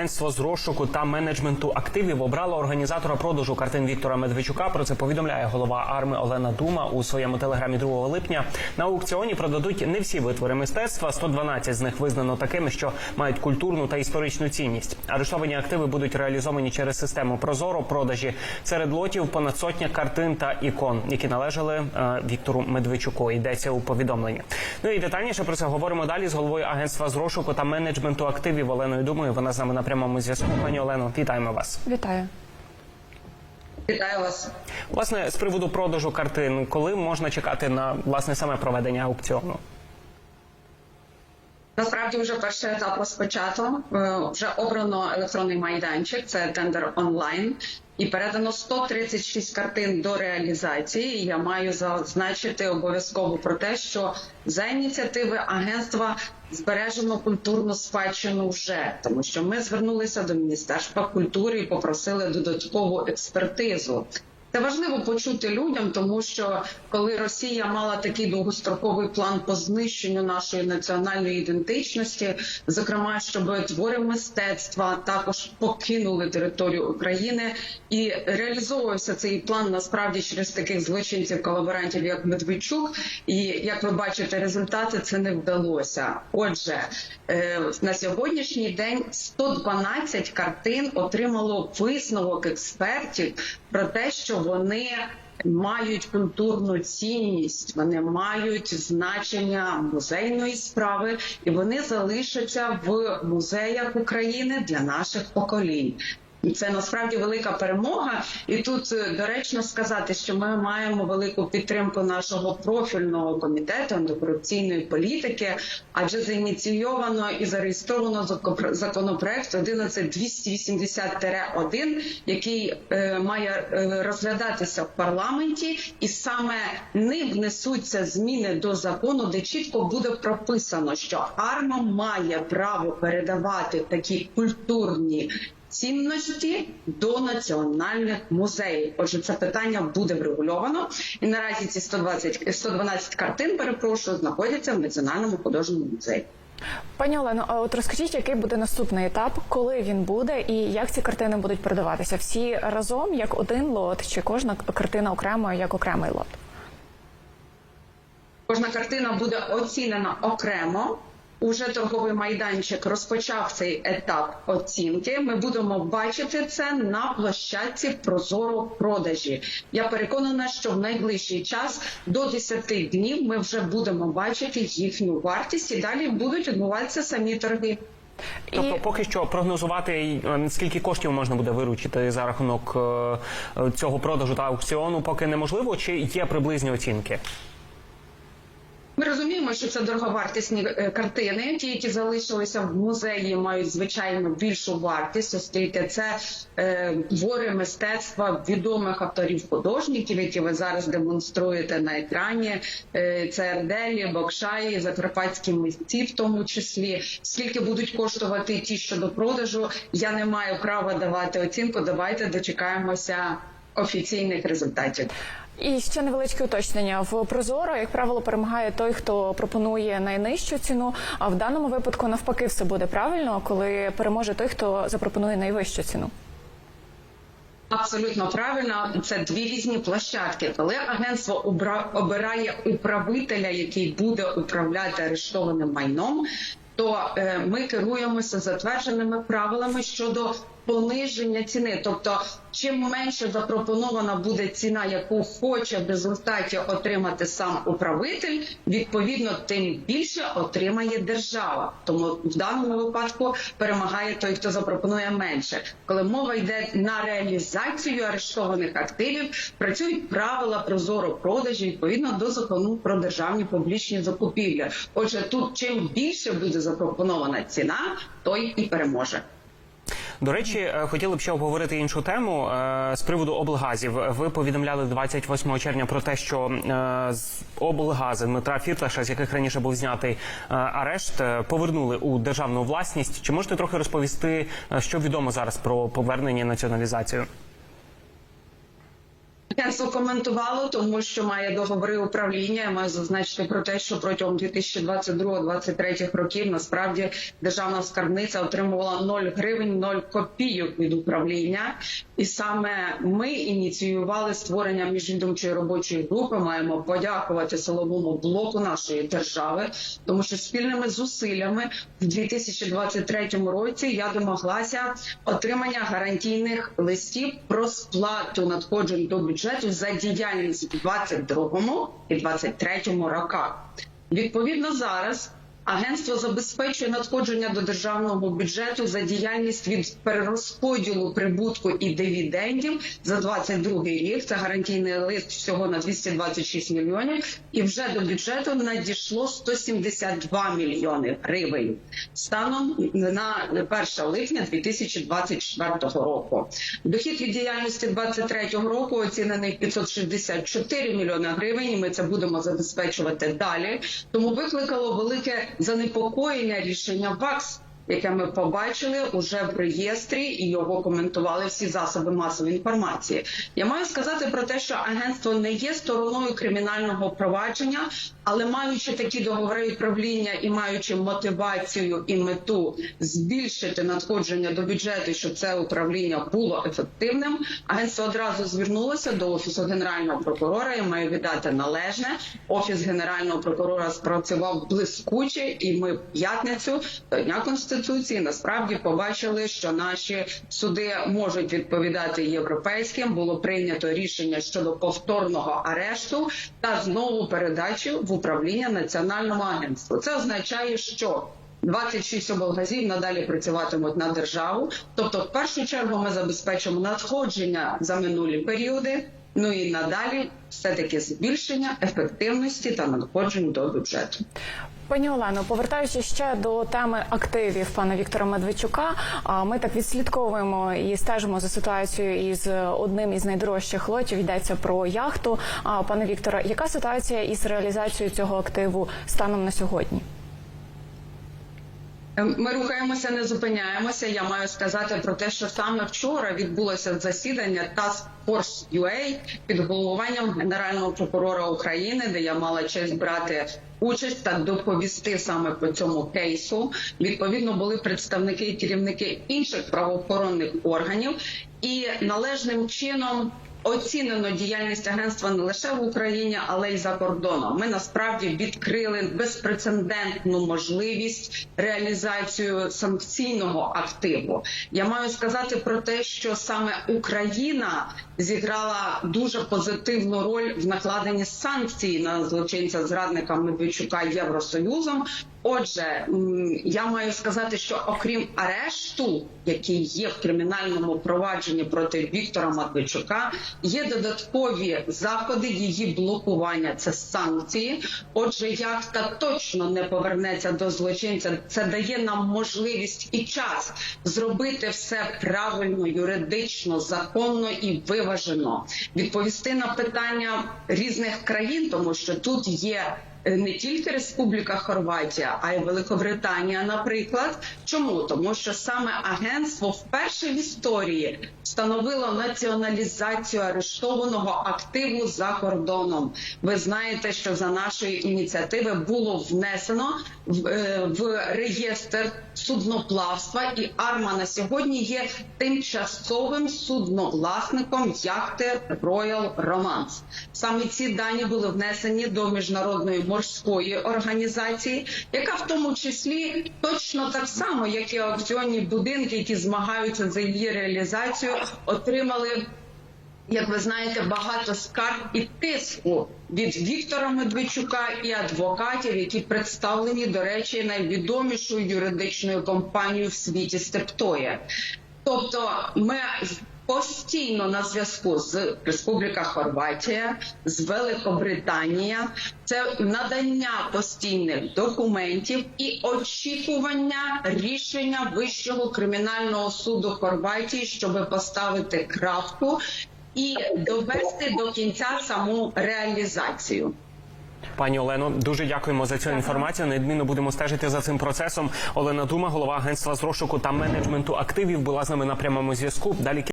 Агентство з розшуку та менеджменту активів обрало організатора продажу картин Віктора Медведчука. Про це повідомляє голова арми Олена Дума у своєму телеграмі 2 липня. На аукціоні продадуть не всі витвори мистецтва. 112 з них визнано такими, що мають культурну та історичну цінність. Арештовані активи будуть реалізовані через систему Прозоро продажі серед лотів понад сотня картин та ікон, які належали е, Віктору Медведчуку. Йдеться у повідомленні. Ну і детальніше про це говоримо далі з головою агентства з розшуку та менеджменту активів Оленою Думою. Вона з нами на прямому зв'язку. Пані Олено, вітаємо вас. Вітаю. Вітаю вас. Власне, з приводу продажу картин, коли можна чекати на власне саме проведення аукціону? Насправді вже перший етап розпочато. Е, Вже обрано електронний майданчик, це тендер онлайн, і передано 136 картин до реалізації. Я маю зазначити обов'язково про те, що за ініціативи агентства збережено культурну спадщину вже, тому що ми звернулися до міністерства культури і попросили додаткову експертизу. Це важливо почути людям, тому що коли Росія мала такий довгостроковий план по знищенню нашої національної ідентичності, зокрема, щоб твори мистецтва також покинули територію України, і реалізовувався цей план насправді через таких злочинців колаборантів, як Медведчук. І як ви бачите, результати це не вдалося. Отже, е, на сьогоднішній день 112 картин отримало висновок експертів про те, що вони мають культурну цінність, вони мають значення музейної справи, і вони залишаться в музеях України для наших поколінь. Це насправді велика перемога, і тут е, доречно сказати, що ми маємо велику підтримку нашого профільного комітету антикорупційної політики, адже зініційовано і зареєстровано законопроект 11280-1, який е, має е, розглядатися в парламенті, і саме ним внесуться зміни до закону, де чітко буде прописано, що АРМА має право передавати такі культурні. Цінності до національних музеїв. Отже, це питання буде врегульовано, і наразі ці 120, 112 картин, перепрошую, знаходяться в національному художньому музеї. Пані Олено, а от розкажіть, який буде наступний етап, коли він буде, і як ці картини будуть продаватися? Всі разом як один лот, чи кожна картина окремо як окремий лот? Кожна картина буде оцінена окремо. Уже торговий майданчик розпочав цей етап оцінки. Ми будемо бачити це на площадці Прозоро продажі. Я переконана, що в найближчий час до 10 днів ми вже будемо бачити їхню вартість і далі будуть відбуватися самі торги. Тобто, поки що прогнозувати, е, скільки коштів можна буде виручити за рахунок е, цього продажу та аукціону, поки неможливо, чи є приблизні оцінки? Ми розуміємо, що це дороговартісні е, картини. Ті, які залишилися в музеї, мають звичайно більшу вартість, оскільки це е, твори мистецтва відомих авторів художників, які ви зараз демонструєте на екрані. Е, це Ерделі, Бокшаї, закарпатські митці, в тому числі. Скільки будуть коштувати ті, що до продажу, я не маю права давати оцінку. Давайте дочекаємося офіційних результатів. І ще невеличке уточнення в Прозоро, як правило, перемагає той, хто пропонує найнижчу ціну. А в даному випадку навпаки все буде правильно, коли переможе той, хто запропонує найвищу ціну. Абсолютно правильно, це дві різні площадки. Коли агентство обирає управителя, який буде управляти арештованим майном, то е, ми керуємося затвердженими правилами щодо пониження ціни. Тобто, чим менше запропонована буде ціна, яку хоче в результаті отримати сам управитель, відповідно, тим більше отримає держава. Тому в даному випадку перемагає той, хто запропонує менше. Коли мова йде на реалізацію арештованих активів, працюють правила прозоро продажі відповідно до закону про державні публічні закупівлі. Отже, тут чим більше буде запропонована ціна, той і переможе. До речі, е, хотіли б ще обговорити іншу тему е, з приводу облгазів. Ви повідомляли 28 червня про те, що е, з облгази Дмитра Фірташа, з яких раніше був знятий арешт, повернули у державну власність. Чи можете трохи розповісти, що відомо зараз про повернення націоналізацію? Агентство коментувало, тому що має договори управління. Маю зазначити про те, що протягом 2022-2023 років насправді державна скарбниця отримувала 0 гривень, 0 копійок від управління. І саме ми ініціювали створення міжвідомчої робочої групи. Маємо подякувати силовому блоку нашої держави, тому що спільними зусиллями в 2023 році я домоглася отримання гарантійних листів про сплату надходжень до бюджету за діяльність в 22 і 23 роках. Відповідно, зараз агентство забезпечує надходження до державного бюджету за діяльність від перерозподілу прибутку і дивідендів за 22 рік. Це гарантійний лист всього на 226 мільйонів, і вже до бюджету надійшло 172 мільйони гривень станом на 1 липня 2024 року. Дохід від діяльності 2023 року оцінений в 564 мільйони гривень. і Ми це будемо забезпечувати далі. Тому викликало велике занепокоєння рішення ВАКС. Яке ми побачили уже в реєстрі, і його коментували всі засоби масової інформації. Я маю сказати про те, що агентство не є стороною кримінального провадження, але маючи такі договори управління і маючи мотивацію і мету збільшити надходження до бюджету, щоб це управління було ефективним, агентство одразу звернулося до офісу генерального прокурора. Я маю віддати належне. Офіс генерального прокурора спрацював блискуче, і ми в п'ятницю до дня конституції насправді побачили, що наші суди можуть відповідати європейським. Було прийнято рішення щодо повторного арешту та знову передачі в управління національному агентству. Це означає, що 26 облгазів надалі працюватимуть на державу. Тобто, в першу чергу, ми забезпечимо надходження за минулі періоди. Ну і надалі все таки збільшення ефективності та надходжень до бюджету. Пані Олено, повертаючись ще до теми активів пана Віктора Медведчука, ми так відслідковуємо і стежимо за ситуацією із одним із найдорожчих лотів. Йдеться про яхту. Пане Віктора, яка ситуація із реалізацією цього активу станом на сьогодні? Ми рухаємося, не зупиняємося. Я маю сказати про те, що саме вчора відбулося засідання Task Force UA під головуванням генерального прокурора України, де я мала честь брати участь та доповісти саме по цьому кейсу. Відповідно, були представники і керівники інших правоохоронних органів, і належним чином. Оцінено діяльність агентства не лише в Україні, але й за кордоном. Ми насправді відкрили безпрецедентну можливість реалізацію санкційного активу. Я маю сказати про те, що саме Україна зіграла дуже позитивну роль в накладенні санкцій на злочинця зрадника Медведчука Євросоюзом. Отже, я маю сказати, що окрім арешту, який є в кримінальному провадженні проти Віктора Медведчука, є додаткові заходи її блокування. Це санкції. Отже, яхта точно не повернеться до злочинця. Це дає нам можливість і час зробити все правильно, юридично, законно і виважено. Відповісти на питання різних країн, тому що тут є. Е, Не тільки Республіка Хорватія, а й Великобританія, наприклад. Чому тому, що саме агентство вперше в історії встановило націоналізацію арештованого активу за кордоном. Ви знаєте, що за нашої ініціативи було внесено в, е, в реєстр судноплавства, і Арма на сьогодні є тимчасовим судновласником яхти Royal Romance. Саме ці дані були внесені до міжнародної морської організації, яка в тому числі точно так само, як і аукціонні будинки, які змагаються за її реалізацію, отримали. Як ви знаєте, багато скарг і тиску від Віктора Медведчука і адвокатів, які представлені, до речі, найвідомішою юридичною компанією в світі Стептоє. Тобто, ми постійно на зв'язку з Республіка Хорватія, з Великобританія, це надання постійних документів і очікування рішення Вищого кримінального суду Хорватії, щоб поставити крапку і довести до кінця саму реалізацію. Пані Олено, дуже дякуємо за цю інформацію. Неодмінно будемо стежити за цим процесом. Олена Дума, голова агентства з розшуку та менеджменту активів, була з нами на прямому зв'язку. Далі